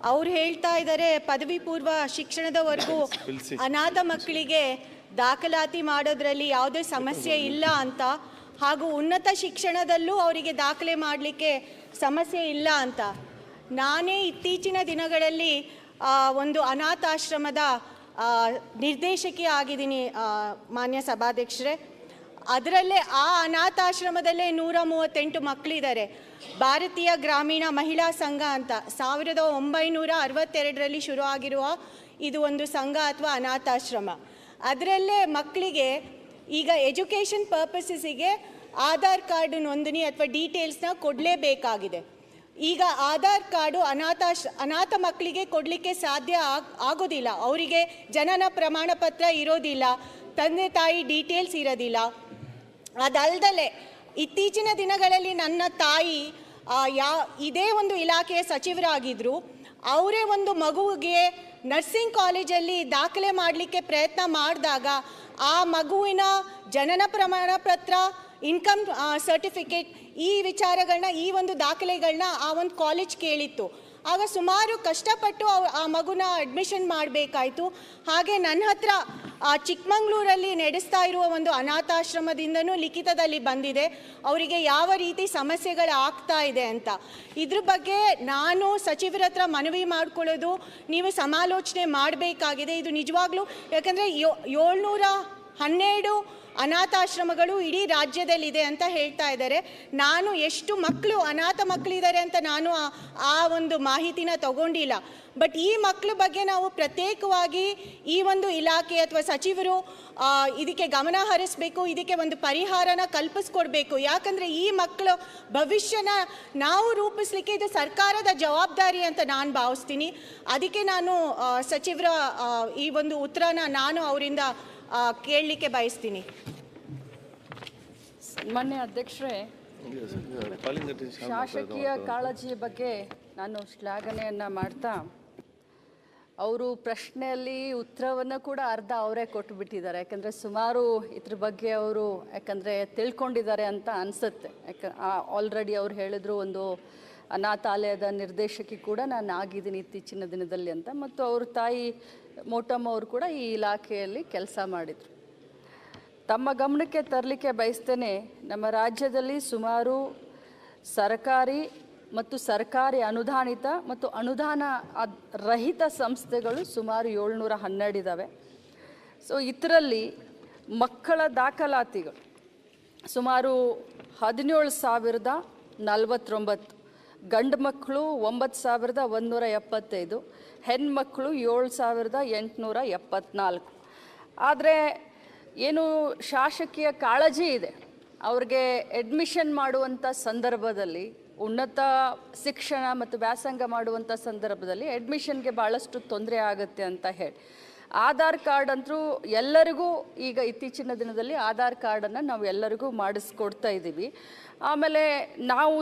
ಅವ್ರು ಹೇಳ್ತಾ ಇದ್ದಾರೆ ಪದವಿ ಪೂರ್ವ ಶಿಕ್ಷಣದವರೆಗೂ ಅನಾಥ ಮಕ್ಕಳಿಗೆ ದಾಖಲಾತಿ ಮಾಡೋದ್ರಲ್ಲಿ ಯಾವುದೇ ಸಮಸ್ಯೆ ಇಲ್ಲ ಅಂತ ಹಾಗೂ ಉನ್ನತ ಶಿಕ್ಷಣದಲ್ಲೂ ಅವರಿಗೆ ದಾಖಲೆ ಮಾಡಲಿಕ್ಕೆ ಸಮಸ್ಯೆ ಇಲ್ಲ ಅಂತ. ನಾನೇ ಇತ್ತೀಚಿನ ದಿನಗಳಲ್ಲಿ ಒಂದು ಅನಾಥಾಶ್ರಮದ ನಿರ್ದೇಶಕಿ ಆಗಿದ್ದೀನಿ ಮಾನ್ಯ ಸಭಾಧ್ಯಕ್ಷರೇ. ಅದರಲ್ಲೇ ಆ ಅನಾಥಾಶ್ರಮದಲ್ಲೇ ನೂರ ಮೂವತ್ತೆಂಟು ಮಕ್ಕಳಿದ್ದಾರೆ ಭಾರತೀಯ ಗ್ರಾಮೀಣ ಮಹಿಳಾ ಸಂಘ ಅಂತ. ಸಾವಿರದ ಒಂಬೈನೂರ ಅರವತ್ತೆರಡರಲ್ಲಿ ಶುರು ಆಗಿರುವ ಇದು ಒಂದು ಸಂಘ ಅಥವಾ ಅನಾಥಾಶ್ರಮ. ಅದರಲ್ಲೇ ಮಕ್ಕಳಿಗೆ ಈಗ ಎಜುಕೇಷನ್ ಪರ್ಪಸಸ್ಸಿಗೆ ಆಧಾರ್ ಕಾರ್ಡ್ ನೋಂದಣಿ ಅಥವಾ ಡೀಟೇಲ್ಸ್ನ ಕೊಡಲೇಬೇಕಾಗಿದೆ. ಈಗ ಆಧಾರ್ ಕಾರ್ಡು ಅನಾಥಾಶ್, ಅನಾಥ ಮಕ್ಕಳಿಗೆ ಕೊಡಲಿಕ್ಕೆ ಸಾಧ್ಯ ಆಗ್- ಆಗೋದಿಲ್ಲ. ಅವರಿಗೆ ಜನನ ಪ್ರಮಾಣ ಪತ್ರ ಇರೋದಿಲ್ಲ. ತಂದೆ ತಾಯಿ ಡೀಟೇಲ್ಸ್ ಇರೋದಿಲ್ಲ. ಅದಲ್ದಲೆ ಇತ್ತೀಚಿನ ದಿನಗಳಲ್ಲಿ ನನ್ನ ತಾಯಿ ಯಾ, ಇದೇ ಒಂದು ಇಲಾಖೆಯ ಸಚಿವರಾಗಿದ್ದರು ಅವರೇ ಒಂದು ಮಗುವಿಗೆ ನರ್ಸಿಂಗ್ ಕಾಲೇಜಲ್ಲಿ ದಾಖಲೆ ಮಾಡಲಿಕ್ಕೆ ಪ್ರಯತ್ನ ಮಾಡಿದಾಗ ಆ ಮಗುವಿನ ಜನನ ಪ್ರಮಾಣ ಪತ್ರ ಇನ್ಕಮ್ ಸರ್ಟಿಫಿಕೇಟ್ ಈ ವಿಚಾರಗಳನ್ನ ಈ ಒಂದು ದಾಖಲೆಗಳನ್ನ ಆ ಒಂದು ಕಾಲೇಜ್ ಕೇಳಿತ್ತು. ಆಗ ಸುಮಾರು ಕಷ್ಟಪಟ್ಟು ಆ ಮಗುನ ಅಡ್ಮಿಷನ್ ಮಾಡಬೇಕಾಯ್ತು. ಹಾಗೆ ನನ್ನ ಹತ್ರ ಆ, ಚಿಕ್ಕಮಂಗ್ಳೂರಲ್ಲಿ ನಡೆಸ್ತಾ ಇರುವ ಒಂದು ಅನಾಥಾಶ್ರಮದಿಂದನೂ ಲಿಖಿತದಲ್ಲಿ ಬಂದಿದೆ. ಅವರಿಗೆ ಯಾವ ರೀತಿ ಸಮಸ್ಯೆಗಳು ಆಗ್ತಾ ಇದೆ ಅಂತ. ಇದ್ರ ಬಗ್ಗೆ ನಾನು ಸಚಿವರ ಹತ್ರ ಮನವಿ ಮಾಡಿಕೊಳ್ಳೋದು ನೀವು ಸಮಾಲೋಚನೆ ಮಾಡಬೇಕಾಗಿದೆ. ಇದು ನಿಜವಾಗ್ಲೂ ಯಾಕಂದರೆ ಏಳ್ನೂರ ಹನ್ನೆರಡು ಅನಾಥಾಶ್ರಮಗಳು ಇಡೀ ರಾಜ್ಯದಲ್ಲಿದೆ ಅಂತ ಹೇಳ್ತಾ ಇದ್ದಾರೆ. ನಾನು ಎಷ್ಟು ಮಕ್ಕಳು, ಅನಾಥ ಮಕ್ಕಳಿದ್ದಾರೆ ಅಂತ ನಾನು ಆ- ಒಂದು ಮಾಹಿತಿನ ತಗೊಂಡಿಲ್ಲ. ಬಟ್ ಈ ಮಕ್ಕಳ ಬಗ್ಗೆ ನಾವು ಪ್ರತ್ಯೇಕವಾಗಿ ಈ ಒಂದು ಇಲಾಖೆ ಅಥವಾ ಸಚಿವರು ಇದಕ್ಕೆ ಗಮನ ಹರಿಸಬೇಕು, ಇದಕ್ಕೆ ಒಂದು ಪರಿಹಾರನ ಕಲ್ಪಿಸ್ಕೊಡ್ಬೇಕು. ಯಾಕಂದರೆ ಈ ಮಕ್ಕಳು ಭವಿಷ್ಯನ ನಾವು ರೂಪಿಸ್ಲಿಕ್ಕೆ ಇದು ಸರ್ಕಾರದ ಜವಾಬ್ದಾರಿ ಅಂತ ನಾನು ಭಾವಿಸ್ತೀನಿ. ಅದಕ್ಕೆ ನಾನು ಸಚಿವರ ಈ ಒಂದು ಉತ್ತರನ ನಾನು ಅವರಿಂದ ಕೇಳಲಿಕ್ಕೆ ಬಯಸ್ತೀನಿ. ಸನ್ಮಾನ್ಯ ಅಧ್ಯಕ್ಷರೇ, ಶಾಸಕೀಯ ಕಾಳಜಿಯ ಬಗ್ಗೆ ನಾನು ಶ್ಲಾಘನೆಯನ್ನು ಮಾಡ್ತಾ, ಅವರು ಪ್ರಶ್ನೆಯಲ್ಲಿ ಉತ್ತರವನ್ನು ಕೂಡ ಅರ್ಧ ಅವರೇ ಕೊಟ್ಟು ಬಿಟ್ಟಿದ್ದಾರೆ ಯಾಕಂದರೆ ಸುಮಾರು ಇದ್ರ ಬಗ್ಗೆ ಅವರು ಯಾಕಂದರೆ ತಿಳ್ಕೊಂಡಿದ್ದಾರೆ ಅಂತ ಅನಿಸುತ್ತೆ. ಯಾಕ ಆಲ್ರೆಡಿ ಅವ್ರು ಹೇಳಿದ್ರು ಒಂದು ಅನಾಥಾಲಯದ ನಿರ್ದೇಶಕಿ ಕೂಡ ನಾನು ಆಗಿದ್ದೀನಿ ಇತ್ತೀಚಿನ ದಿನದಲ್ಲಿ ಅಂತ. ಮತ್ತು ಅವ್ರ ತಾಯಿ ಮೋಟಮ್ಮ ಅವರು ಕೂಡ ಈ ಇಲಾಖೆಯಲ್ಲಿ ಕೆಲಸ ಮಾಡಿದರು. ತಮ್ಮ ಗಮನಕ್ಕೆ ತರಲಿಕ್ಕೆ ಬಯಸ್ತೇನೆ, ನಮ್ಮ ರಾಜ್ಯದಲ್ಲಿ ಸುಮಾರು ಸರ್ಕಾರಿ ಮತ್ತು ಸರ್ಕಾರಿ ಅನುದಾನಿತ ಮತ್ತು ಅನುದಾನ ರಹಿತ ಸಂಸ್ಥೆಗಳು ಸುಮಾರು ಏಳ್ನೂರ ಹನ್ನೆರಡಿದ್ದಾವೆ ಸೊ, ಇದರಲ್ಲಿ ಮಕ್ಕಳ ದಾಖಲಾತಿಗಳು ಸುಮಾರು ಹದಿನೇಳು ಸಾವಿರದ ನಲವತ್ತೊಂಬತ್ತು ಗಂಡು ಮಕ್ಕಳು ಒಂಬತ್ತು ಸಾವಿರದ ಒಂದೂರ ಎಪ್ಪತ್ತೈದು ಹೆಣ್ಮಕ್ಳು ಏಳು ಸಾವಿರದ ಎಂಟುನೂರ ಎಪ್ಪತ್ನಾಲ್ಕು. ಆದರೆ ಏನು ಶಾಸಕೀಯ ಕಾಳಜಿ ಇದೆ. ಅವ್ರಿಗೆ ಅಡ್ಮಿಷನ್ ಮಾಡುವಂಥ ಸಂದರ್ಭದಲ್ಲಿ, ಉನ್ನತ ಶಿಕ್ಷಣ ಮತ್ತು ವ್ಯಾಸಂಗ ಮಾಡುವಂಥ ಸಂದರ್ಭದಲ್ಲಿ ಅಡ್ಮಿಷನ್ಗೆ ಭಾಳಷ್ಟು ತೊಂದರೆ ಆಗುತ್ತೆ ಅಂತ ಹೇಳಿ. ಆಧಾರ್ ಕಾರ್ಡ್ ಅಂತೂ ಎಲ್ಲರಿಗೂ ಈಗ ಇತ್ತೀಚಿನ ದಿನದಲ್ಲಿ ಆಧಾರ್ ಕಾರ್ಡನ್ನು ನಾವು ಎಲ್ಲರಿಗೂ ಮಾಡಿಸ್ಕೊಡ್ತಾ ಇದ್ದೀವಿ ಆಮೇಲೆ ನಾವು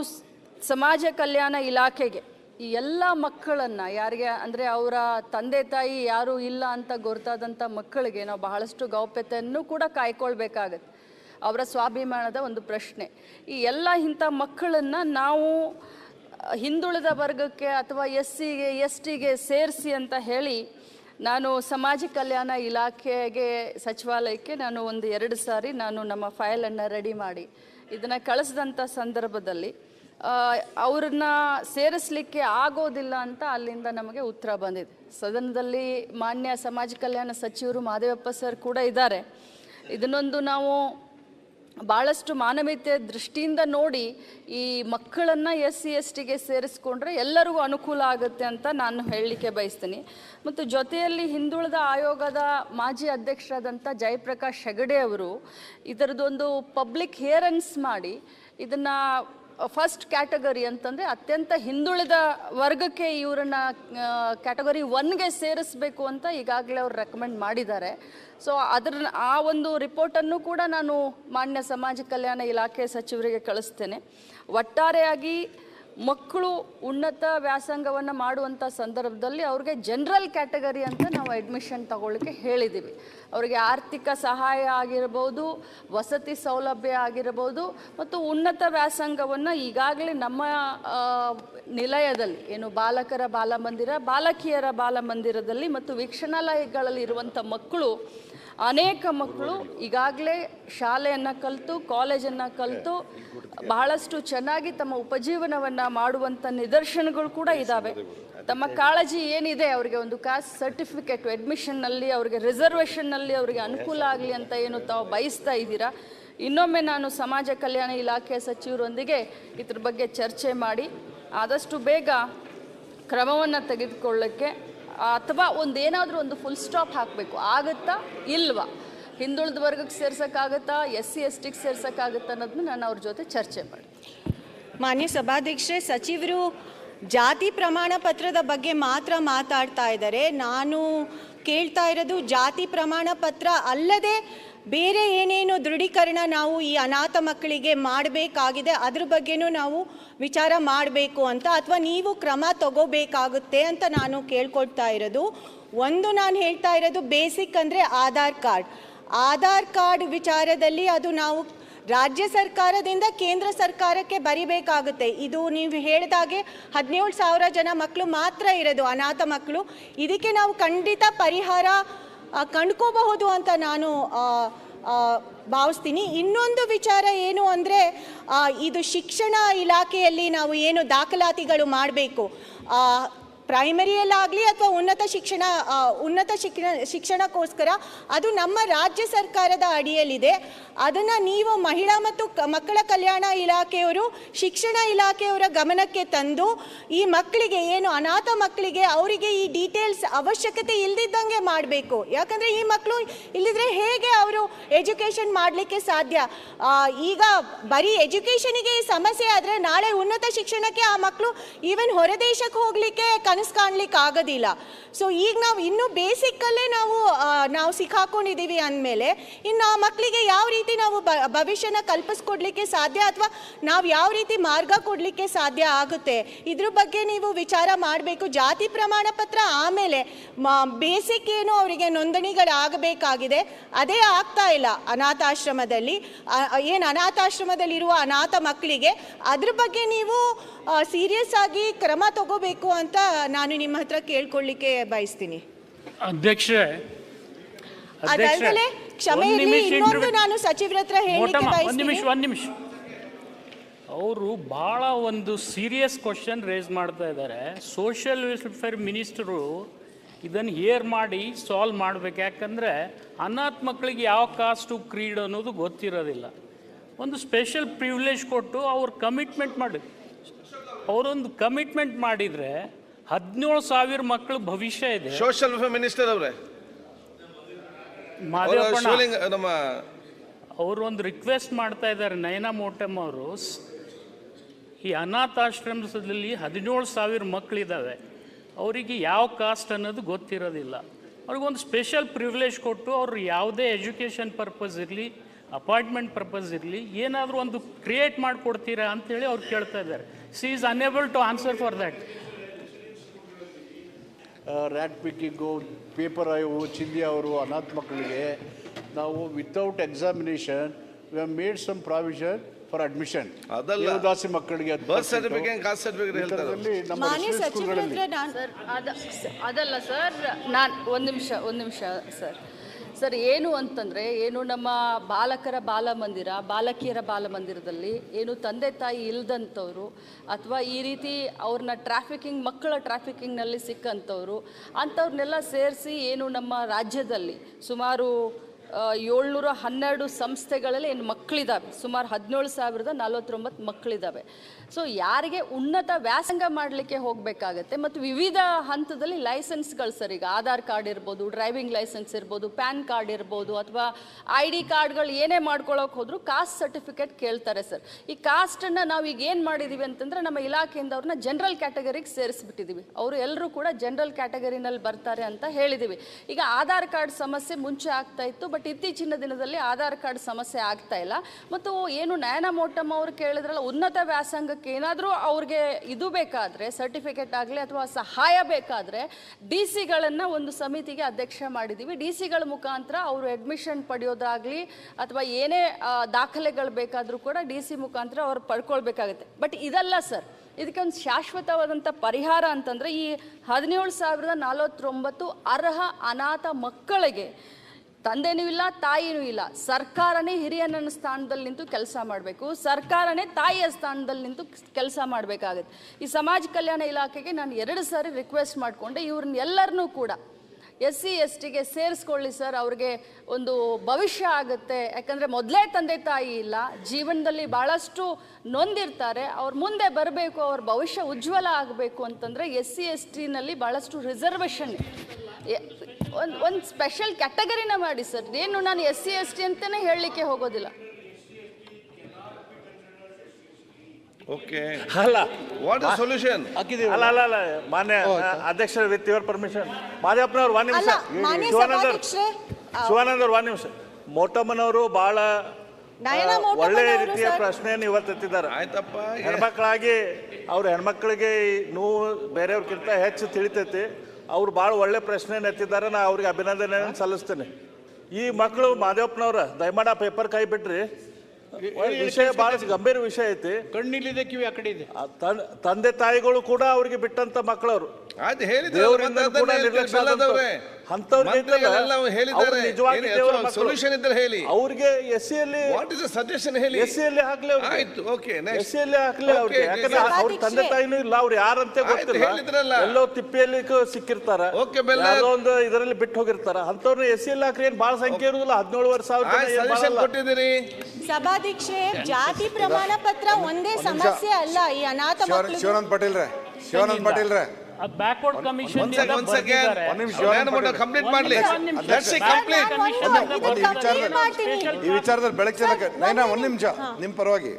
ಸಮಾಜ ಕಲ್ಯಾಣ ಇಲಾಖೆಗೆ ಈ ಎಲ್ಲ ಮಕ್ಕಳನ್ನು ಯಾರಿಗೆ ಅಂದರೆ ಅವರ ತಂದೆ ತಾಯಿ ಯಾರೂ ಇಲ್ಲ ಅಂತ ಗೊತ್ತಾದಂಥ ಮಕ್ಕಳಿಗೆ ನಾವು ಬಹಳಷ್ಟು ಗೌಪ್ಯತೆಯನ್ನು ಕೂಡ ಕಾಯ್ಕೊಳ್ಬೇಕಾಗತ್ತೆ. ಅವರ ಸ್ವಾಭಿಮಾನದ ಒಂದು ಪ್ರಶ್ನೆ. ಈ ಎಲ್ಲ ಇಂಥ ಮಕ್ಕಳನ್ನು ನಾವು ಹಿಂದುಳಿದ ವರ್ಗಕ್ಕೆ ಅಥವಾ ಎಸ್ ಸಿಗೆ ಎಸ್ ಟಿಗೆ ಸೇರಿಸಿ ಅಂತ ಹೇಳಿ ನಾನು ಸಮಾಜ ಕಲ್ಯಾಣ ಇಲಾಖೆಗೆ ಸಚಿವಾಲಯಕ್ಕೆ ನಾನು ಒಂದು ಎರಡು ಸಾರಿ ನಾನು ನಮ್ಮ ಫೈಲನ್ನು ರೆಡಿ ಮಾಡಿ. ಇದನ್ನು ಕಳಿಸಿದಂಥ ಸಂದರ್ಭದಲ್ಲಿ ಅವ್ರನ್ನ ಸೇರಿಸ್ಲಿಕ್ಕೆ ಆಗೋದಿಲ್ಲ ಅಂತ ಅಲ್ಲಿಂದ ನಮಗೆ ಉತ್ತರ ಬಂದಿದೆ. ಸದನದಲ್ಲಿ ಮಾನ್ಯ ಸಮಾಜ ಕಲ್ಯಾಣ ಸಚಿವರು ಮಾದೇವಪ್ಪ ಸರ್ ಕೂಡ ಇದ್ದಾರೆ. ಇದನ್ನೊಂದು ನಾವು ಭಾಳಷ್ಟು ಮಾನವೀಯತೆ ದೃಷ್ಟಿಯಿಂದ ನೋಡಿ ಈ ಮಕ್ಕಳನ್ನು ಎಸ್ ಸಿ ಎಸ್ ಟಿಗೆ ಸೇರಿಸ್ಕೊಂಡ್ರೆ ಎಲ್ಲರಿಗೂ ಅನುಕೂಲ ಆಗುತ್ತೆ ಅಂತ ನಾನು ಹೇಳಲಿಕ್ಕೆ ಬಯಸ್ತೀನಿ. ಮತ್ತು ಜೊತೆಯಲ್ಲಿ ಹಿಂದುಳಿದ ಆಯೋಗದ ಮಾಜಿ ಅಧ್ಯಕ್ಷರಾದಂಥ ಜಯಪ್ರಕಾಶ್ ಹೆಗಡೆ ಅವರು ಇದರದೊಂದು ಪಬ್ಲಿಕ್ ಹಿಯರೆನ್ಸ್ ಮಾಡಿ ಇದನ್ನು ಫಸ್ಟ್ ಕ್ಯಾಟಗರಿ ಅಂತಂದರೆ ಅತ್ಯಂತ ಹಿಂದುಳಿದ ವರ್ಗಕ್ಕೆ ಇವರನ್ನ ಕ್ಯಾಟಗರಿ ಒನ್ಗೆ ಸೇರಿಸಬೇಕು ಅಂತ ಈಗಾಗಲೇ ಅವ್ರು ರೆಕಮೆಂಡ್ ಮಾಡಿದ್ದಾರೆ. ಸೊ ಅದರ, ಆ ಒಂದು ರಿಪೋರ್ಟನ್ನು ಕೂಡ ನಾನು ಮಾನ್ಯ ಸಮಾಜ ಕಲ್ಯಾಣ ಇಲಾಖೆ ಸಚಿವರಿಗೆ ಕಳಿಸ್ತೇನೆ. ಒಟ್ಟಾರೆಯಾಗಿ ಮಕ್ಕಳು ಉನ್ನತ ವ್ಯಾಸಂಗವನ್ನು ಮಾಡುವಂಥ ಸಂದರ್ಭದಲ್ಲಿ ಅವ್ರಿಗೆ ಜನರಲ್ ಕ್ಯಾಟಗರಿ ಅಂತ ನಾವು ಅಡ್ಮಿಷನ್ ತಗೊಳ್ಳಿಕ್ಕೆ ಹೇಳಿದ್ದೀವಿ ಅವರಿಗೆ ಆರ್ಥಿಕ ಸಹಾಯ ಆಗಿರ್ಬೋದು, ವಸತಿ ಸೌಲಭ್ಯ ಆಗಿರ್ಬೋದು, ಮತ್ತು ಉನ್ನತ ವ್ಯಾಸಂಗವನ್ನು ಈಗಾಗಲೇ ನಮ್ಮ ನಿಲಯದಲ್ಲಿ, ಏನು ಬಾಲಕರ ಬಾಲಮಂದಿರ, ಬಾಲಕಿಯರ ಬಾಲಮಂದಿರದಲ್ಲಿ ಮತ್ತು ವೀಕ್ಷಣಾಲಯಗಳಲ್ಲಿ ಇರುವಂಥ ಮಕ್ಕಳು ಅನೇಕ ಮಕ್ಕಳು ಈಗಾಗಲೇ ಶಾಲೆಯನ್ನು ಕಲಿತು, ಕಾಲೇಜನ್ನು ಕಲಿತು, ಬಹಳಷ್ಟು ಚೆನ್ನಾಗಿ ತಮ್ಮ ಉಪಜೀವನವನ್ನು ಮಾಡುವಂಥ ನಿದರ್ಶನಗಳು ಕೂಡ ಇದ್ದಾವೆ ತಮ್ಮ ಕಾಳಜಿ ಏನಿದೆ ಅವರಿಗೆ ಒಂದು ಕಾಸ್ಟ್ ಸರ್ಟಿಫಿಕೇಟ್, ಅಡ್ಮಿಷನ್ನಲ್ಲಿ ಅವರಿಗೆ, ರಿಸರ್ವೇಷನ್ನಲ್ಲಿ ಅವರಿಗೆ ಅನುಕೂಲ ಆಗಲಿ ಅಂತ ಏನು ತಾವು ಬಯಸ್ತಾ ಇದ್ದೀರಾ? ಇನ್ನೊಮ್ಮೆ ನಾನು ಸಮಾಜ ಕಲ್ಯಾಣ ಇಲಾಖೆ ಸಚಿವರೊಂದಿಗೆ ಇದ್ರ ಬಗ್ಗೆ ಚರ್ಚೆ ಮಾಡಿ, ಆದಷ್ಟು ಬೇಗ ಕ್ರಮವನ್ನು ತೆಗೆದುಕೊಳ್ಳೋಕ್ಕೆ ಅಥವಾ ಒಂದೇನಾದರೂ ಒಂದು ಫುಲ್ ಸ್ಟಾಪ್ ಹಾಕಬೇಕು. ಆಗುತ್ತಾ? ಇಲ್ವಾ? ಹಿಂದುಳಿದ ವರ್ಗಕ್ಕೆ ಸೇರ್ಸೋಕ್ಕಾಗತ್ತಾ? ಎಸ್ ಸಿ ಎಸ್ ಟಿಗೆ ಸೇರ್ಸೋಕ್ಕಾಗುತ್ತಾ ಅನ್ನೋದನ್ನ ನಾನು ಅವ್ರ ಜೊತೆ ಚರ್ಚೆ ಮಾಡಿ ಮಾನ್ಯ ಸಭಾಧ್ಯಕ್ಷರೇ, ಸಚಿವರು ಜಾತಿ ಪ್ರಮಾಣ ಪತ್ರದ ಬಗ್ಗೆ ಮಾತ್ರ ಮಾತಾಡ್ತಾ ಇದ್ದಾರೆ. ನಾನು ಕೇಳ್ತಾ ಇರೋದು ಜಾತಿ ಪ್ರಮಾಣ ಪತ್ರ ಅಲ್ಲದೆ ಬೇರೆ ಏನೇನು ದೃಢೀಕರಣ ನಾವು ಈ ಅನಾಥ ಮಕ್ಕಳಿಗೆ ಮಾಡಬೇಕಾಗಿದೆ, ಅದ್ರ ಬಗ್ಗೆನೂ ನಾವು ವಿಚಾರ ಮಾಡಬೇಕು ಅಂತ, ಅಥವಾ ನೀವು ಕ್ರಮ ತಗೋಬೇಕಾಗುತ್ತೆ ಅಂತ ನಾನು ಕೇಳ್ಕೊಳ್ತಾ ಇರೋದು. ಒಂದು ನಾನು ಹೇಳ್ತಾ ಇರೋದು ಬೇಸಿಕ್ ಅಂದರೆ ಆಧಾರ್ ಕಾರ್ಡ್. ಆಧಾರ್ ಕಾರ್ಡ್ ವಿಚಾರದಲ್ಲಿ ಅದು ನಾವು ರಾಜ್ಯ ಸರ್ಕಾರದಿಂದ ಕೇಂದ್ರ ಸರ್ಕಾರಕ್ಕೆ ಬರಿಬೇಕಾಗುತ್ತೆ. ಇದು ನೀವು ಹೇಳಿದಾಗೆ ಹದಿನೇಳು ಸಾವಿರ ಜನ ಮಕ್ಕಳು ಮಾತ್ರ ಇರೋದು, ಅನಾಥ ಮಕ್ಕಳು. ಇದಕ್ಕೆ ನಾವು ಖಂಡಿತ ಪರಿಹಾರ ಕಂಡ್ಕೋಬಹುದು ಅಂತ ನಾನು ಭಾವಿಸ್ತೀನಿ. ಇನ್ನೊಂದು ವಿಚಾರ ಏನು ಅಂದರೆ ಇದು ಶಿಕ್ಷಣ ಇಲಾಖೆಯಲ್ಲಿ ನಾವು ಏನು ದಾಖಲಾತಿಗಳು ಮಾಡಬೇಕು ಪ್ರೈಮರಿಯಲ್ಲಾಗಲಿ ಅಥವಾ ಉನ್ನತ ಶಿಕ್ಷಣ ಉನ್ನತ ಶಿಕ್ಷಣ, ಶಿಕ್ಷಣಕ್ಕೋಸ್ಕರ ಅದು ನಮ್ಮ ರಾಜ್ಯ ಸರ್ಕಾರದ ಅಡಿಯಲ್ಲಿದೆ. ಅದನ್ನು ನೀವು ಮಹಿಳಾ ಮತ್ತು ಮಕ್ಕಳ ಕಲ್ಯಾಣ ಇಲಾಖೆಯವರು, ಶಿಕ್ಷಣ ಇಲಾಖೆಯವರ ಗಮನಕ್ಕೆ ತಂದು ಈ ಮಕ್ಕಳಿಗೆ ಏನು ಅನಾಥ ಮಕ್ಕಳಿಗೆ ಅವರಿಗೆ ಈ ಡೀಟೇಲ್ಸ್ ಅವಶ್ಯಕತೆ ಇಲ್ದಿದ್ದಂಗೆ ಮಾಡಬೇಕು. ಯಾಕಂದರೆ ಈ ಮಕ್ಕಳು ಇಲ್ಲಿದ್ರೆ ಹೇಗೆ ಅವರು ಎಜುಕೇಷನ್ ಮಾಡಲಿಕ್ಕೆ ಸಾಧ್ಯ? ಈಗ ಬರೀ ಎಜುಕೇಷನಿಗೆ ಸಮಸ್ಯೆ ಆದರೆ ನಾಳೆ ಉನ್ನತ ಶಿಕ್ಷಣಕ್ಕೆ ಆ ಮಕ್ಕಳು ಈವನ್ ಹೊರದೇಶಕ್ಕೆ ಹೋಗಲಿಕ್ಕೆ ಕನಸು ಕಾಣ್ಲಿಕ್ಕೆ ಆಗೋದಿಲ್ಲ. ಸೊ ಈಗ ನಾವು ಇನ್ನೂ ಬೇಸಿಕ್ಕಲ್ಲೇ ನಾವು ನಾವು ಸಿಕ್ಕಾಕೊಂಡಿದ್ದೀವಿ ಅಂದಮೇಲೆ, ಇನ್ನು ಆ ಮಕ್ಕಳಿಗೆ ಯಾವ ರೀತಿ ನಾವು ಭವಿಷ್ಯನ ಕಲ್ಪಿಸ್ಕೊಡ್ಲಿಕ್ಕೆ ಸಾಧ್ಯ ಅಥವಾ ನಾವು ಯಾವ ರೀತಿ ಮಾರ್ಗ ಕೊಡಲಿಕ್ಕೆ ಸಾಧ್ಯ ಆಗುತ್ತೆ, ಇದ್ರ ಬಗ್ಗೆ ನೀವು ವಿಚಾರ ಮಾಡಬೇಕು. ಜಾತಿ ಪ್ರಮಾಣ ಪತ್ರ ಆಮೇಲೆ ಬೇಸಿಕ್ ಏನು ಅವರಿಗೆ ನೋಂದಣಿಗಳಾಗಬೇಕಾಗಿದೆ, ಅದೇ ಆಗ್ತಾ ಇಲ್ಲ ಅನಾಥಾಶ್ರಮದಲ್ಲಿ. ಏನು ಅನಾಥಾಶ್ರಮದಲ್ಲಿರುವ ಅನಾಥ ಮಕ್ಕಳಿಗೆ ಅದ್ರ ಬಗ್ಗೆ ನೀವು ಸೀರಿಯಸ್ ಆಗಿ ಕ್ರಮ ತಗೋಬೇಕು ಅಂತ ನಾನು ನಿಮ್ಮ ಹತ್ರ ಕೇಳ್ಕೊಳ್ಳಿಕ್ಕೆ ಬಯಸ್ತೀನಿ. ಅಧ್ಯಕ್ಷರೇ ಅದಾದ್ಮೇಲೆ ಕ್ಷಮೆ ಇರ್ಲಿ, ಇನ್ನೊಂದು ನಾನು ಸಚಿವರ ಹತ್ರ ಹೇಳಲಿಕ್ಕೆ ಮೋಟಮ್ಮ, ಒಂದ್ ಬಯಸ್ತೀನಿ ನಿಮಿಷ ಒಂದ್ ನಿಮಿಷ. ಅವರು ಬಹಳ ಒಂದು ಸೀರಿಯಸ್ ಕ್ವಶನ್ ರೇಸ್ ಮಾಡ್ತಾ ಇದ್ದಾರೆ. ಸೋಷಿಯಲ್ ವೆಲ್ಫೇರ್ ಮಿನಿಸ್ಟರು ಇದನ್ನು ಹೇರ್ ಮಾಡಿ ಸಾಲ್ವ್ ಮಾಡ್ಬೇಕು. ಯಾಕಂದರೆ ಅನಾಥ ಮಕ್ಕಳಿಗೆ ಯಾವ ಕಾಸ್ಟು ಕ್ರೀಡ್ ಅನ್ನೋದು ಗೊತ್ತಿರೋದಿಲ್ಲ. ಒಂದು ಸ್ಪೆಷಲ್ ಪ್ರಿವಿಲೇಜ್ ಕೊಟ್ಟು ಅವ್ರ ಕಮಿಟ್ಮೆಂಟ್ ಮಾಡಿ. ಅವರೊಂದು ಕಮಿಟ್ಮೆಂಟ್ ಮಾಡಿದರೆ ಹದಿನೇಳು ಸಾವಿರ ಮಕ್ಕಳ ಭವಿಷ್ಯ ಇದೆ. ಸೋಷಿಯಲ್ ವೆಲ್ಫೇರ್ ಮಿನಿಸ್ಟರ್ ಅವರೇ. ಮಾದೇವಪ್ಪಣ್ಣ ಶಿವಲಿಂಗ ನಮ್ಮ ಅವರು ಒಂದು ರಿಕ್ವೆಸ್ಟ್ ಮಾಡ್ತಾ ಇದ್ದಾರೆ ನಯನಾ ಮೋಟಮ್ ಅವರು. ಈ ಈ ಅನಾಥಾಶ್ರಮದಲ್ಲಿ ಹದಿನೇಳು ಸಾವಿರ ಮಕ್ಕಳಿದ್ದಾವೆ. ಅವರಿಗೆ ಯಾವ ಕಾಸ್ಟ್ ಅನ್ನೋದು ಗೊತ್ತಿರೋದಿಲ್ಲ. ಅವ್ರಿಗೊಂದು ಸ್ಪೆಷಲ್ ಪ್ರಿವಿಲೇಜ್ ಕೊಟ್ಟು ಅವರು ಯಾವುದೇ ಎಜುಕೇಷನ್ ಪರ್ಪಸ್ ಇರಲಿ ಅಪಾರ್ಟ್ಮೆಂಟ್ ಪರ್ಪಸ್ ಇರಲಿ ಏನಾದರೂ ಒಂದು ಕ್ರಿಯೇಟ್ ಮಾಡಿಕೊಡ್ತೀರಾ ಅಂತೇಳಿ ಅವ್ರು ಕೇಳ್ತಾ ಇದ್ದಾರೆ. She is unable to answer for that rag picking paper ಆಯವು ಚಿಂದಿ ಅವರು ಅನಾಥ ಮಕ್ಕಳಿಗೆ ನಾವು without examination we have made some provision for admission ಅದಲ್ಲ. ದೇವದಾಸಿ ಮಕ್ಕಳಿಗೆ ಬರ್ತ್ ಸರ್ಟಿಫಿಕೇಟ್ ಕಾಸ್ಟ್ ಸರ್ಟಿಫಿಕೇಟ್ ಅದರಲ್ಲಿ ನಮ್ಮ ಸ್ಕೂಲ್ಗಳಲ್ಲಿ ಅದಲ್ಲ ಸರ್ ನಾನು ಒಂದು ನಿಮಿಷ ಒಂದು ನಿಮಿಷ ಸರ್ ಸರ್, ಏನು ಅಂತಂದರೆ, ಏನು ನಮ್ಮ ಬಾಲಕರ ಬಾಲಮಂದಿರ, ಬಾಲಕಿಯರ ಬಾಲಮಂದಿರದಲ್ಲಿ ಏನು ತಂದೆ ತಾಯಿ ಇಲ್ದಂಥವ್ರು ಅಥವಾ ಈ ರೀತಿ ಅವ್ರನ್ನ ಟ್ರಾಫಿಕಿಂಗ್ ಮಕ್ಕಳ ಟ್ರಾಫಿಕಿಂಗ್ನಲ್ಲಿ ಸಿಕ್ಕಂಥವ್ರು ಅಂಥವ್ರನ್ನೆಲ್ಲ ಸೇರಿಸಿ ಏನು ನಮ್ಮ ರಾಜ್ಯದಲ್ಲಿ ಸುಮಾರು ಏಳ್ನೂರ ಹನ್ನೆರಡು ಸಂಸ್ಥೆಗಳಲ್ಲಿ ಏನು ಮಕ್ಕಳಿದ್ದಾವೆ ಸುಮಾರು ಹದಿನೇಳು ಸಾವಿರದ ನಲವತ್ತೊಂಬತ್ತು ಮಕ್ಕಳಿದ್ದಾವೆ ಸೊ ಯಾರಿಗೆ ಉನ್ನತ ವ್ಯಾಸಂಗ ಮಾಡಲಿಕ್ಕೆ ಹೋಗಬೇಕಾಗತ್ತೆ ಮತ್ತು ವಿವಿಧ ಹಂತದಲ್ಲಿ ಲೈಸೆನ್ಸ್ಗಳು ಸರ್ ಈಗ. ಆಧಾರ್ ಕಾರ್ಡ್ ಇರ್ಬೋದು, ಡ್ರೈವಿಂಗ್ ಲೈಸೆನ್ಸ್ ಇರ್ಬೋದು, ಪ್ಯಾನ್ ಕಾರ್ಡ್ ಇರ್ಬೋದು ಅಥವಾ ಐ ಡಿ ಕಾರ್ಡ್ಗಳು ಏನೇ ಮಾಡ್ಕೊಳ್ಳೋಕೆ ಹೋದರೂ ಕಾಸ್ಟ್ ಸರ್ಟಿಫಿಕೇಟ್ ಕೇಳ್ತಾರೆ ಸರ್. ಈ ಕಾಸ್ಟನ್ನು ನಾವು ಈಗ ಏನು ಮಾಡಿದ್ದೀವಿ ಅಂತಂದರೆ ನಮ್ಮ ಇಲಾಖೆಯಿಂದ ಅವ್ರನ್ನ ಜನರಲ್ ಕ್ಯಾಟಗರಿಗೆ ಸೇರಿಸ್ಬಿಟ್ಟಿದ್ದೀವಿ ಅವರು ಎಲ್ಲರೂ ಕೂಡ ಜನರಲ್ ಕ್ಯಾಟಗರಿನಲ್ಲಿ ಬರ್ತಾರೆ ಅಂತ ಹೇಳಿದ್ದೀವಿ ಈಗ ಆಧಾರ್ ಕಾರ್ಡ್ ಸಮಸ್ಯೆ ಮುಂಚೆ ಆಗ್ತಾ ಇತ್ತು ಬಟ್ ಬಟ್ ಇತ್ತೀಚಿನ ದಿನದಲ್ಲಿ ಆಧಾರ್ ಕಾರ್ಡ್ ಸಮಸ್ಯೆ ಆಗ್ತಾ ಇಲ್ಲ. ಮತ್ತು ಏನು ನಯನ ಮೋಟಮ್ ಅವರು ಕೇಳಿದ್ರಲ್ಲ, ಉನ್ನತ ವ್ಯಾಸಂಗಕ್ಕೆ ಏನಾದರೂ ಅವ್ರಿಗೆ ಇದು ಬೇಕಾದರೆ, ಸರ್ಟಿಫಿಕೇಟ್ ಆಗಲಿ ಅಥವಾ ಸಹಾಯ ಬೇಕಾದರೆ, ಡಿ ಸಿಗಳನ್ನು ಒಂದು ಸಮಿತಿಗೆ ಅಧ್ಯಕ್ಷ ಮಾಡಿದ್ದೀವಿ ಡಿ ಸಿಗಳ ಮುಖಾಂತರ ಅವರು ಅಡ್ಮಿಷನ್ ಪಡೆಯೋದಾಗಲಿ ಅಥವಾ ಏನೇ ದಾಖಲೆಗಳು ಬೇಕಾದರೂ ಕೂಡ ಡಿ ಸಿ ಮುಖಾಂತರ ಅವ್ರು ಪಡ್ಕೊಳ್ಬೇಕಾಗುತ್ತೆ. ಬಟ್ ಇದಲ್ಲ ಸರ್ ಇದಕ್ಕೆ ಒಂದು ಶಾಶ್ವತವಾದಂಥ ಪರಿಹಾರ ಅಂತಂದರೆ ಈ ಹದಿನೇಳು ಸಾವಿರದ ನಲವತ್ತೊಂಬತ್ತು ಅರ್ಹ ಅನಾಥ ಮಕ್ಕಳಿಗೆ ತಂದೆನೂ ಇಲ್ಲ, ತಾಯಿನೂ ಇಲ್ಲ. ಸರ್ಕಾರನೇ ಹಿರಿಯನ ಸ್ಥಾನದಲ್ಲಿ ನಿಂತು ಕೆಲಸ ಮಾಡಬೇಕು. ಸರ್ಕಾರನೇ ತಾಯಿಯ ಸ್ಥಾನದಲ್ಲಿ ನಿಂತು ಕೆಲಸ ಮಾಡಬೇಕಾಗುತ್ತೆ. ಈ ಸಮಾಜ ಕಲ್ಯಾಣ ಇಲಾಖೆಗೆ ನಾನು ಎರಡು ಸಾರಿ ರಿಕ್ವೆಸ್ಟ್ ಮಾಡಿಕೊಂಡೆ. ಇವ್ರನ್ನ ಎಲ್ಲರನ್ನೂ ಕೂಡ ಎಸ್ ಸಿ, ಎಸ್ ಟಿಗೆ ಸೇರಿಸ್ಕೊಳ್ಳಿ ಸರ್. ಅವ್ರಿಗೆ ಒಂದು ಭವಿಷ್ಯ ಆಗುತ್ತೆ. ಯಾಕಂದರೆ ಮೊದಲೇ ತಂದೆ ತಾಯಿ ಇಲ್ಲ. ಜೀವನದಲ್ಲಿ ಭಾಳಷ್ಟು ನೊಂದಿರ್ತಾರೆ. ಅವ್ರ ಮುಂದೆ ಬರಬೇಕು, ಅವ್ರ ಭವಿಷ್ಯ ಉಜ್ವಲ ಆಗಬೇಕು ಅಂತಂದರೆ ಎಸ್ ಸಿ, ಎಸ್ ಟಿನಲ್ಲಿ ಭಾಳಷ್ಟು ರಿಸರ್ವೇಷನ್ ಒಂದು ಒಂದು ಸ್ಪೆಷಲ್ ಕ್ಯಾಟಗರಿನ ಮಾಡಿ ಸರ್ ಏನು ನಾನು ಎಸ್ ಸಿ ಎಸ್ ಟಿ ಅಂತಲೇ ಹೇಳಲಿಕ್ಕೆ ಹೋಗೋದಿಲ್ಲ. ಓಕೆ ಅಲ್ಲ. ವಾಟ್ ಇಸ್ ಸೊಲ್ಯೂಷನ್ ಅಲ್ಲ ಅಲ್ಲ ಅಲ್ಲ. ಮಾನ್ಯ ಅಧ್ಯಕ್ಷರ ವಿತ್ ಯುವರ್ ಪರ್ಮಿಷನ್ ಮಾದೇವಪ್ಪನವ್ರು ಒಂದ್ ನಿಮಿಷ. ಶಿವಾನಂದರ್ ಶಿವಾನಂದರ್ ಒಂದ್ ನಿಮಿಷ. ಮೋಟಮ್ಮನವರು ಬಹಳ ಒಳ್ಳೆ ರೀತಿಯ ಪ್ರಶ್ನೆ ಪ್ರಶ್ನೆಯನ್ನು ಇವತ್ತು ಎತ್ತಿದ್ದಾರೆ. ಆಯ್ತಪ್ಪ ಹೆಣ್ಮಕ್ಳಾಗಿ ಅವ್ರ ಹೆಣ್ಮಕ್ಳಿಗೆ ನೋವು ಬೇರೆಯವ್ರಕ್ಕಿಂತ ಹೆಚ್ಚು ತಿಳಿತೈತಿ. ಅವ್ರು ಭಾಳ ಒಳ್ಳೆ ಪ್ರಶ್ನೆ ಎತ್ತಿದ್ದಾರೆ ನಾ ಅವ್ರಿಗೆ ಅಭಿನಂದನೆ ಸಲ್ಲಿಸ್ತೇನೆ. ಈ ಮಕ್ಕಳು ಮಾದೇವಪ್ಪನವ್ರ ದಯಮಾಡ ಪೇಪರ್ ಕೈ ಬಿಟ್ರಿ. ವಿಷಯ ಬಹಳ ಗಂಭೀರ ವಿಷಯ ಐತಿ. ಕಣ್ಣಿಲ್ಲಿದೆ ಕಿವಿ ಆ ಕಡೆ ಇದೆ. ತಂದೆ ತಾಯಿಗಳು ಕೂಡ ಅವ್ರಿಗೆ ಬಿಟ್ಟಂತ ಮಕ್ಕಳವ್ರು ಆಯ್ತು ಹೇಳಿದ್ರೆ ಸೊಲ್ಯೂಷನ್ ಇದ್ರೆ ಹೇಳಿ ಅವ್ರಿಗೆ ಎಸ್ ಸಿ ಅಲ್ಲಿ ವಾಟ್ ಇಸ್ ಸಜೆಷನ್ ಹೇಳಿ. ಎಸ್ ಸಿ ಅಲ್ಲಿ ಹಾಕ್ಲಿ ಆಯ್ತು ಓಕೆ ಎಸ್ ಅಲ್ಲಿ ಹಾಕ್ಲಿ ಅವ್ರಿಗೆ. ಯಾಕಂದ್ರೆ. ಅವ್ರ ತಂದೆ ತಾಯಿನೂ ಇಲ್ಲ ಅವ್ರು ಯಾರಂತೆ ಗೊತ್ತಿಲ್ಲ. ಹೇಳಿದ್ರಲ್ಲ. ಎಲ್ಲೋ ತಿಪ್ಪಿಯಲ್ಲಿ ಸಿಕ್ಕಿರ್ತಾರೆ ಸಿಕ್ಕಿರ್ತಾರ. Okay, ಬೆಲ್ಲ. ಯಾವ್ದೋ ಒಂದು ಇದರಲ್ಲಿ ಬಿಟ್ಟು ಹೋಗಿರ್ತಾರ. ಅಂತವ್ರನ್ನ ಎಸ್ ಸಿ ಅಲ್ಲಿ ಹಾಕ್ರಿ ಏನ್ ಭಾಳ ಸಂಖ್ಯೆ ಇರುದಿಲ್ಲ ಹದಿನೇಳುವರೆ ಸಾವಿರ. ಕೊಟ್ಟಿದ್ದೀರಿ. ಸಭಾಧ್ಯಕ್ಷೆ ಜಾತಿ ಪ್ರಮಾಣ ಪತ್ರ ಒಂದೇ ಸಮಸ್ಯೆ ಅಲ್ಲ. ಈ ಅನಾಥ ಶಿವಾನಂದ್ ಪಾಟೀಲ್ ರೇ ಶಿವಾನಂದ್ ಪಾಟೀಲ್ ರೇ ಅದು ಬ್ಯಾಕ್ವರ್ಡ್ ಕಮಿಷನ್ ಕಂಪ್ಲೀಟ್ ಮಾಡ್ಲಿ. ಈ ವಿಚಾರದಲ್ಲಿ- complete. ಮಾಡ್ತೀನಿ. ಈ ವಿಚಾರದಲ್ಲಿ ಬೆಳಕು ನೈನಾ ಒಂದು ನಿಮಿಷ. ಹಾ. ನಿಮ್ಮ ಪರವಾಗಿ.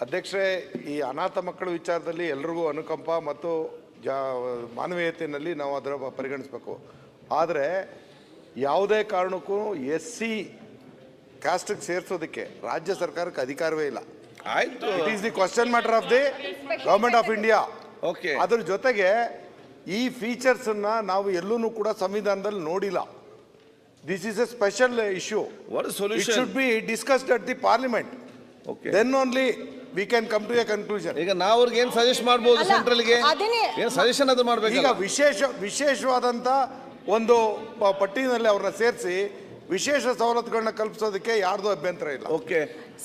ಅಧ್ಯಕ್ಷರೇ ಈ ಅನಾಥ ಮಕ್ಕಳ ವಿಚಾರದಲ್ಲಿ ಎಲ್ರಿಗೂ ಅನುಕಂಪ ಮತ್ತು ಜಾ ಮಾನವೀಯತೆಯಲ್ಲಿ ನಾವು ಅದರ ಪರಿಗಣಿಸಬೇಕು. ಆದರೆ ಯಾವುದೇ ಕಾರಣಕ್ಕೂ ಎಸ್ ಸಿ ಕ್ಯಾಸ್ಟಿಗೆ ಸೇರಿಸೋದಕ್ಕೆ ರಾಜ್ಯ ಸರ್ಕಾರಕ್ಕೆ ಅಧಿಕಾರವೇ ಇಲ್ಲ. ಆಯ್ತು. It is the question matter of the government of India okay ಅದ್ರ ಜೊತೆಗೆ ಈ ಫೀಚರ್ಸ್ ಅನ್ನ ನಾವು ಎಲ್ಲೂ ಕೂಡ ಸಂವಿಧಾನದಲ್ಲಿ ನೋಡಿಲ್ಲ. This is a special issue what solution should be discussed at the parliament okay then only we can come to a conclusion ಈಗ ನಾವು ಅವ್ರಿಗೆ ಏನು ಸಜೆಸ್ಟ್ ಮಾಡ್ಬೋದು ಸೆಂಟ್ರಲ್ ಸೆಂಟ್ರಲ್ಗೆ ಏನು ಸಜೆಷನ್ ಅದು ಈಗ ಮಾಡ್ಬೇಕಲ್ಲ ವಿಶೇಷ ವಿಶೇಷವಾದಂಥ ಒಂದು ಪಟ್ಟಿನಲ್ಲಿ ಅವ್ರನ್ನ ಸೇರಿಸಿ ವಿಶೇಷ ಸವಲತ್ತುಗಳನ್ನ ಕಲ್ಪಿಸೋದಕ್ಕೆ ಯಾರ್ದು ಅಭ್ಯಂತರ ಇಲ್ಲ. ಓಕೆ.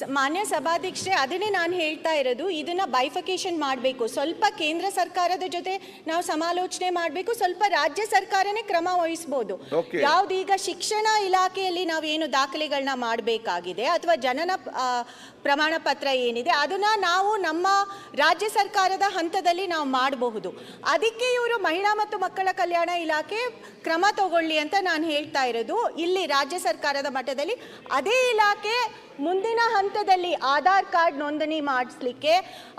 ಮಾನ್ಯ ಸಭಾಧ್ಯಕ್ಷರೇ ಅದನ್ನೇ ನಾನು ಹೇಳ್ತಾ ಇರೋದು ಇದನ್ನ ಬೈಫಕೇಶನ್ ಮಾಡಬೇಕು. ಸ್ವಲ್ಪ ಕೇಂದ್ರ ಸರ್ಕಾರದ ಜೊತೆ ನಾವು ಸಮಾಲೋಚನೆ ಮಾಡಬೇಕು ಸ್ವಲ್ಪ ರಾಜ್ಯ ಸರ್ಕಾರನೇ ಕ್ರಮ ವಹಿಸಬಹುದು ಯಾವ್ದು ಯಾವ್ದೀಗ ಶಿಕ್ಷಣ ಇಲಾಖೆಯಲ್ಲಿ ನಾವು ಏನು ದಾಖಲೆಗಳನ್ನ ಮಾಡಬೇಕಾಗಿದೆ ಅಥವಾ ಜನನ ಪ್ರಮಾಣ ಪತ್ರ ಏನಿದೆ, ಅದನ್ನು ನಾವು ನಮ್ಮ ರಾಜ್ಯ ಸರ್ಕಾರದ ಹಂತದಲ್ಲಿ ನಾವು ಮಾಡಬಹುದು. ಅದಕ್ಕೆ ಇವರು ಮಹಿಳಾ ಮತ್ತು ಮಕ್ಕಳ ಕಲ್ಯಾಣ ಇಲಾಖೆ ಕ್ರಮ ತಗೊಳ್ಳಿ ಅಂತ ನಾನು ಹೇಳ್ತಾ ಇರೋದು. ಇಲ್ಲಿ ರಾಜ್ಯ ಸರ್ಕಾರದ ಮಟ್ಟದಲ್ಲಿ ಅದೇ ಇಲಾಖೆ ಮುಂದಿನ ಹಂತದಲ್ಲಿ ಆಧಾರ್ ಕಾರ್ಡ್ ನೋಂದಣಿ ಮಾಡಿಸ್ಲಿಕ್ಕೆ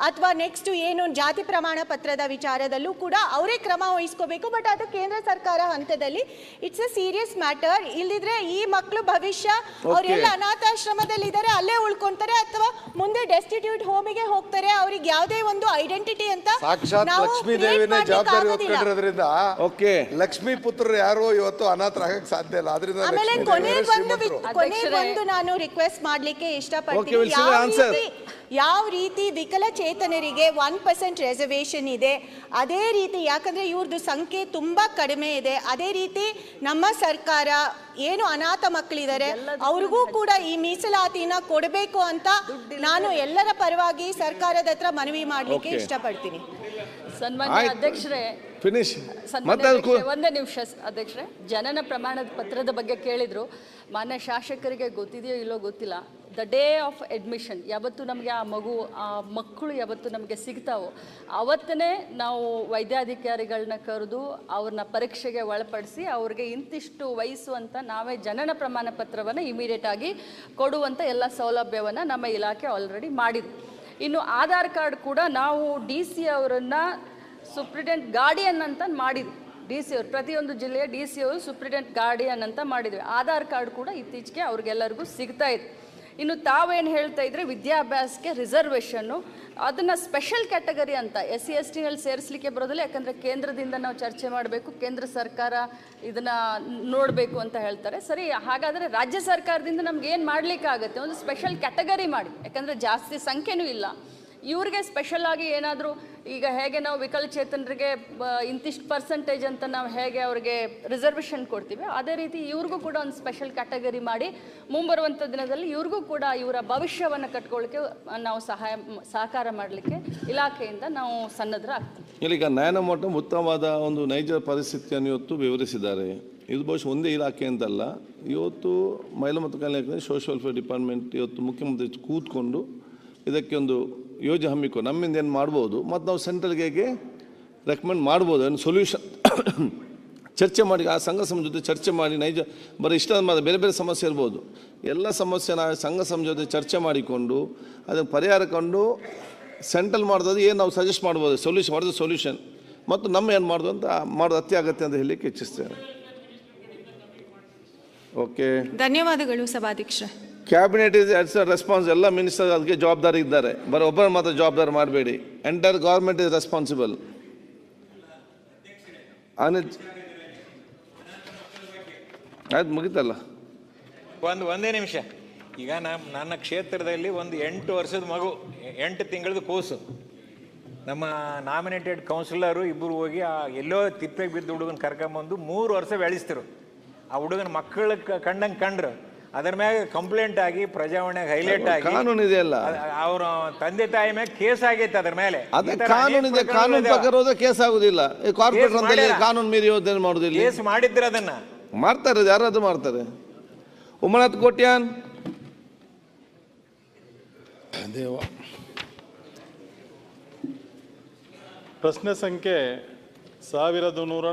ಅಥವಾ ನೆಕ್ಸ್ಟ್ ಏನು ಜಾತಿ ಪ್ರಮಾಣ ಪತ್ರದ ವಿಚಾರದಲ್ಲೂ ಕೂಡ ಅವರೇ ಕ್ರಮ ವಹಿಸ್ಕೋಬೇಕು. ಬಟ್ ಅದು ಕೇಂದ್ರ ಸರ್ಕಾರ ಹಂತದಲ್ಲಿ ಇಟ್ಸ್ ಅ ಸೀರಿಯಸ್ ಮ್ಯಾಟರ್ ಇಲ್ದಿದ್ರೆ ಈ ಮಕ್ಕಳು ಭವಿಷ್ಯ ಅವರೆಲ್ಲ ಅನಾಥಾಶ್ರಮದಲ್ಲಿ ಇದ್ದಾರೆ ಅಲ್ಲೇ ಉಳ್ಕೊಂತಾರೆ ಅಥವಾ ಮುಂದೆ ಡೆಸ್ಟಿಟ್ಯೂಟ್ ಹೋಮಿಗೆ ಹೋಗ್ತಾರೆ ಅವರಿಗೆ ಯಾವುದೇ ಒಂದು ಐಡೆಂಟಿಟಿ ಅಂತ ಲಕ್ಷ್ಮೀ ದೇವಿನೇ ಜವಾಬ್ದಾರಿ. ಹೊತ್ಕೊಂಡಿರೋದ್ರಿಂದ ಓಕೆ ಲಕ್ಷ್ಮೀ ಪುತ್ರರು ಯಾರು ಇವತ್ತು ಅನಾಥರಾಗಕ್ಕೆ ಸಾಧ್ಯ ಇಲ್ಲ. ಅದರಿಂದ ಆಮೇಲೆ ಕೊನೆಗೊಂದು. ಕೊನೆಗೊಂದು ನಾನು ರಿಕ್ವೆಸ್ಟ್ ಮಾಡ್ಲಿಕ್ಕೆ Okay, ಇಷ್ಟಪಡ್ತೀನಿ ಯಾವ ರೀತಿ ಯಾವ ರೀತಿ ವಿಕಲಚೇತನರಿಗೆ ಒನ್ ಪರ್ಸೆಂಟ್ ರೆಸರ್ವೇಷನ್ ಇದೆ ಅದೇ ರೀತಿ ಯಾಕಂದ್ರೆ ಇವ್ರದ್ದು ಸಂಖ್ಯೆ ತುಂಬಾ ಕಡಿಮೆ ಇದೆ ಅದೇ ರೀತಿ ನಮ್ಮ ಸರ್ಕಾರ ಏನು ಅನಾಥ ಮಕ್ಕಳಿದ್ದಾರೆ ಅವ್ರಿಗೂ ಕೂಡ ಈ ಮೀಸಲಾತಿನ ಕೊಡಬೇಕು ಅಂತ ನಾನು ಎಲ್ಲರ ಪರವಾಗಿ ಸರ್ಕಾರದ ಹತ್ರ ಮನವಿ ಮಾಡ್ಲಿಕ್ಕೆ. ಇಷ್ಟಪಡ್ತೀನಿ. ಸನ್ಮಾನ್ಯ ಅಧ್ಯಕ್ಷರೇ ಫಿನಿಶ್ ಒಂದೇ ನಿಮಿಷ ಅಧ್ಯಕ್ಷರೇ. ಜನನ ಪ್ರಮಾಣದ ಪತ್ರದ ಬಗ್ಗೆ ಕೇಳಿದ್ರು. ಮಾನ್ಯ ಶಾಸಕರಿಗೆ ಗೊತ್ತಿದೆಯೋ ಇಲ್ಲೋ ಗೊತ್ತಿಲ್ಲ. ದ ಡೇ ಆಫ್ ಅಡ್ಮಿಷನ್ ಯಾವತ್ತು ನಮಗೆ ಆ ಮಗು, ಆ ಮಕ್ಕಳು ಯಾವತ್ತು ನಮಗೆ ಸಿಗ್ತಾವೋ ಅವತ್ತೇ ನಾವು ವೈದ್ಯಾಧಿಕಾರಿಗಳನ್ನ ಕರೆದು ಅವ್ರನ್ನ ಪರೀಕ್ಷೆಗೆ ಒಳಪಡಿಸಿ ಅವ್ರಿಗೆ ಇಂತಿಷ್ಟು ವಯಸ್ಸು ಅಂತ ನಾವೇ ಜನನ ಪ್ರಮಾಣ ಪತ್ರವನ್ನು ಇಮಿಡಿಯೇಟ್ ಆಗಿ ಕೊಡುವಂಥ ಎಲ್ಲ ಸೌಲಭ್ಯವನ್ನು ನಮ್ಮ ಇಲಾಖೆ ಆಲ್ರೆಡಿ ಮಾಡಿದೆ. ಇನ್ನು ಆಧಾರ್ ಕಾರ್ಡ್ ಕೂಡ ನಾವು ಡಿ ಸಿ ಅವರನ್ನು ಸುಪ್ರಿಟೆಂಟ್ ಗಾರ್ಡಿಯನ್ ಅಂತ ಮಾಡಿದ್ವಿ. ಡಿ ಸಿ ಅವರು, ಪ್ರತಿಯೊಂದು ಜಿಲ್ಲೆಯ ಡಿ ಸಿ ಅವರು ಸೂಪ್ರಿಡೆಂಟ್ ಗಾರ್ಡಿಯನ್ ಅಂತ ಮಾಡಿದ್ವಿ. ಆಧಾರ್ ಕಾರ್ಡ್ ಕೂಡ ಇತ್ತೀಚೆಗೆ ಅವ್ರಿಗೆಲ್ಲರಿಗೂ ಸಿಗ್ತಾ ಇದೆ. ಇನ್ನು ತಾವೇನು ಹೇಳ್ತಾ ಇದ್ರೆ ವಿದ್ಯಾಭ್ಯಾಸಕ್ಕೆ ರಿಸರ್ವೇಷನ್ನು ಅದನ್ನು ಸ್ಪೆಷಲ್ ಕ್ಯಾಟಗರಿ ಅಂತ ಎಸ್ ಸಿ ಎಸ್ ಟಿನಲ್ಲಿ ಸೇರಿಸಲಿಕ್ಕೆ ಬರೋದಿಲ್ಲ, ಯಾಕಂದರೆ ಕೇಂದ್ರದಿಂದ ನಾವು ಚರ್ಚೆ ಮಾಡಬೇಕು, ಕೇಂದ್ರ ಸರ್ಕಾರ ಇದನ್ನು ನೋಡಬೇಕು ಅಂತ ಹೇಳ್ತಾರೆ. ಸರಿ, ಹಾಗಾದರೆ ರಾಜ್ಯ ಸರ್ಕಾರದಿಂದ ನಮ್ಗೆ ಏನು ಮಾಡಲಿಕ್ಕಾಗತ್ತೆ? ಒಂದು ಸ್ಪೆಷಲ್ ಕ್ಯಾಟಗರಿ ಮಾಡಿ. ಯಾಕಂದರೆ ಜಾಸ್ತಿ ಸಂಖ್ಯೆನೂ ಇಲ್ಲ. ಇವ್ರಿಗೆ ಸ್ಪೆಷಲ್ ಆಗಿ ಏನಾದರೂ ಈಗ ಹೇಗೆ ನಾವು ವಿಕಲಚೇತನರಿಗೆ ಇಂತಿಷ್ಟು ಪರ್ಸೆಂಟೇಜ್ ಅಂತ ನಾವು ಹೇಗೆ ಅವ್ರಿಗೆ ರಿಸರ್ವೇಷನ್ ಕೊಡ್ತೀವಿ, ಅದೇ ರೀತಿ ಇವ್ರಿಗೂ ಕೂಡ ಒಂದು ಸ್ಪೆಷಲ್ ಕ್ಯಾಟಗರಿ ಮಾಡಿ ಮುಂಬರುವಂಥ ದಿನದಲ್ಲಿ ಇವ್ರಿಗೂ ಕೂಡ ಇವರ ಭವಿಷ್ಯವನ್ನು ಕಟ್ಕೊಳ್ಳಿಕ್ಕೆ ನಾವು ಸಹಾಯ, ಸಹಕಾರ ಮಾಡಲಿಕ್ಕೆ ಇಲಾಖೆಯಿಂದ ನಾವು ಸನ್ನದ್ಧರಾಗ್ತೀವಿ ಈಗ ನಯನಮಠ ಉತ್ತಮವಾದ ಒಂದು ನೈಜ ಪರಿಸ್ಥಿತಿಯನ್ನು ಇವತ್ತು ವಿವರಿಸಿದ್ದಾರೆ. ಇದು ಬಹುಶಃ ಒಂದೇ ಇಲಾಖೆ ಅಂತಲ್ಲ. ಇವತ್ತು ಮಹಿಳಾ ಮತ್ತು ಕಲ್ಯಾಣ ಸೋಷಿಯಲ್ ವೆಲ್ಫೇರ್ ಡಿಪಾರ್ಟ್ಮೆಂಟ್ ಇವತ್ತು ಮುಖ್ಯಮಂತ್ರಿ ಕೂತ್ಕೊಂಡು ಇದಕ್ಕೆ ಒಂದು ಯೋಜನೆ ಹಮ್ಮಿಕೊ, ನಮ್ಮಿಂದ ಏನು ಮಾಡ್ಬೋದು, ಮತ್ತು ನಾವು ಸೆಂಟ್ರಲ್ಗೆ ಹೇಗೆ ರೆಕಮೆಂಡ್ ಮಾಡ್ಬೋದು, ಏನು ಸೊಲ್ಯೂಷನ್ ಚರ್ಚೆ ಮಾಡಿ, ಆ ಸಂಘ ಸಮ ಜೊತೆ ಚರ್ಚೆ ಮಾಡಿ, ನೈಜ, ಬರೀ ಇಷ್ಟ ಬೇರೆ ಬೇರೆ ಸಮಸ್ಯೆ ಇರ್ಬೋದು. ಎಲ್ಲ ಸಮಸ್ಯೆನ ಸಂಘ ಸಮ ಜೊತೆ ಚರ್ಚೆ ಮಾಡಿಕೊಂಡು ಅದನ್ನು ಪರಿಹಾರ ಕಂಡು ಸೆಂಟ್ರಲ್ ಮಾಡೋದು ಏನು ನಾವು ಸಜೆಸ್ಟ್ ಮಾಡ್ಬೋದು ಸೊಲ್ಯೂಷನ್ ವಾಟ್ ಸೊಲ್ಯೂಷನ್ ಮತ್ತು ನಮ್ಮ ಏನು ಮಾಡೋದು ಅಂತ, ಮಾಡೋದು ಅತ್ಯಗತ್ಯ ಅಂತ ಹೇಳಲಿಕ್ಕೆ ಇಚ್ಛಿಸ್ತೇನೆ. ಓಕೆ ಧನ್ಯವಾದಗಳು ಸಭಾಧ್ಯಕ್ಷ ಕ್ಯಾಬಿನೆಟ್ ಇಸ್ ಅಟ್ಸ್ ರೆಸ್ಪಾನ್ಸ್ ಎಲ್ಲ ಮಿನಿಸ್ಟರ್ ಅದಕ್ಕೆ ಜವಾಬ್ದಾರಿ ಇದ್ದಾರೆ. ಬರೀ ಒಬ್ಬರು ಮಾತ್ರ ಜವಾಬ್ದಾರಿ ಮಾಡಬೇಡಿ. Entire government is responsible Anil ಆಯ್ತು, ಮುಗಿತಲ್ಲ? ಒಂದು, ಒಂದೇ ನಿಮಿಷ. ಈಗ ನಮ್ಮ ನನ್ನ ಕ್ಷೇತ್ರದಲ್ಲಿ ಒಂದು ಎಂಟು ವರ್ಷದ ಮಗು, ಎಂಟು ತಿಂಗಳದ ಕೂಸು. ನಮ್ಮ ನಾಮಿನೇಟೆಡ್ ಕೌನ್ಸಿಲರು ಇಬ್ಬರು ಹೋಗಿ ಆ ಎಲ್ಲೋ ತಿಪ್ಪೆಗೆ ಬಿದ್ದ ಹುಡುಗನ ಕರ್ಕೊಂಬಂದು ಮೂರು ವರ್ಷ ಬೆಳೆಸ್ತಿರು. ಆ ಹುಡುಗನ ಮಕ್ಕಳ ಕಂಡಂಗೆ ಕಂಡ್ರು. ಅದ್ರ ಮ್ಯಾಗ ಕಂಪ್ಲೇಂಟ್ ಆಗಿ ಪ್ರಜಾವಣೆ ಹೈಲೈಟ್ ಆಗಿ ಕಾನೂನು ಇದೆಯಲ್ಲ. ಅವರ ತಂದೆ ತಾಯಿ ಮ್ಯಾಗ ಕೇಸ್ ಆಗೈತೆ ಅದ್ರ ಮೇಲೆ. ಅದು ಕಾನೂನು ಇದೆ ಕಾನೂನು ಪ್ರಕಾರ ಹೋದ್ರೆ ಕೇಸ್ ಆಗುದಿಲ್ಲ. ಈ ಕಾರ್ಪೊರೇಟ್ ಮಾಡ್ಯಾರ. ಕಾನೂನು ಮೀರಿ ಯೋಜನೆ ಮಾಡುದಿಲ್ಲ. ಕೇಸ್ ಮಾಡಿದ್ರೆ ಅದನ್ನ. ಮಾಡ್ತಾರೆ ಯಾರಾದ್ರೂ ಮಾಡ್ತಾರೆ? ಉಮನಾಥ್ ಕೋಟ್ಯಾನ್. ದೇವ. ಪ್ರಶ್ನೆ ಸಂಖ್ಯೆ ಸಾವಿರದ ನೂರ